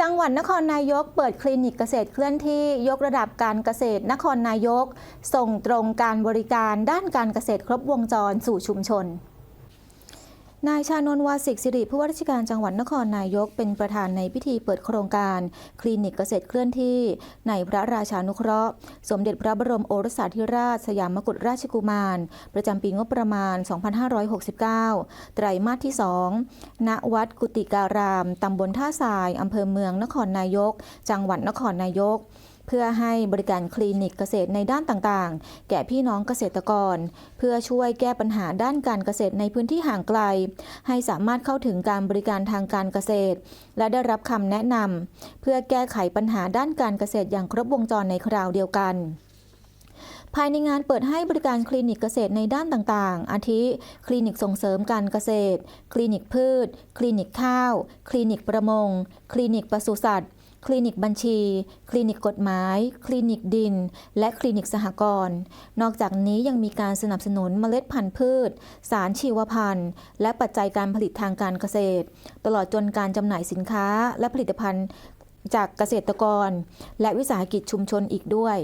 จังหวัดนครนายกเปิดคลินิกเกษตรเคลื่อนที่ยกระดับการเกษตรนครนายก ส่งตรงการบริการด้านการเกษตรครบวงจรสู่ชุมชน นายชานนท์วาสิกสิริผู้ว่าราชการจังหวัดนครนายกเป็นประธานในพิธีเปิดโครงการ คลินิกเกษตรเคลื่อนที่ ในพระราชานุเคราะห์ สมเด็จพระบรมโอรสาธิราช สยามกุฎราชกุมาร ประจำปีงบประมาณ 2569 ไตรมาสที่ 2 ณ วัดกุติการาม ตำบลท่าทราย อำเภอเมืองนครนายก จังหวัดนครนายก เพื่อให้บริการคลินิกเกษตรในด้านต่างๆ แก่พี่น้องเกษตรกร เพื่อช่วยแก้ปัญหาด้านการเกษตรในพื้นที่ห่างไกล ให้สามารถเข้าถึงการบริการทางการเกษตร และได้รับคำแนะนำเพื่อแก้ไขปัญหาด้านการเกษตรอย่างครบวงจรในคราวเดียวกัน ภายในงานเปิดให้บริการคลินิกเกษตรในด้านต่างๆ อาทิ คลินิกส่งเสริมการเกษตร คลินิกพืช คลินิกข้าว คลินิกประมง คลินิกปศุสัตว์ คลินิกบัญชี คลินิกกฎหมาย คลินิกดิน และคลินิกสหกรณ์ นอกจากนี้ยังมีการสนับสนุนเมล็ดพันธุ์พืช สารชีวพันธุ์ และปัจจัยการผลิตทางการเกษตร ตลอดจนการจำหน่ายสินค้าและผลิตภัณฑ์จากเกษตรกร และวิสาหกิจชุมชนอีกด้วย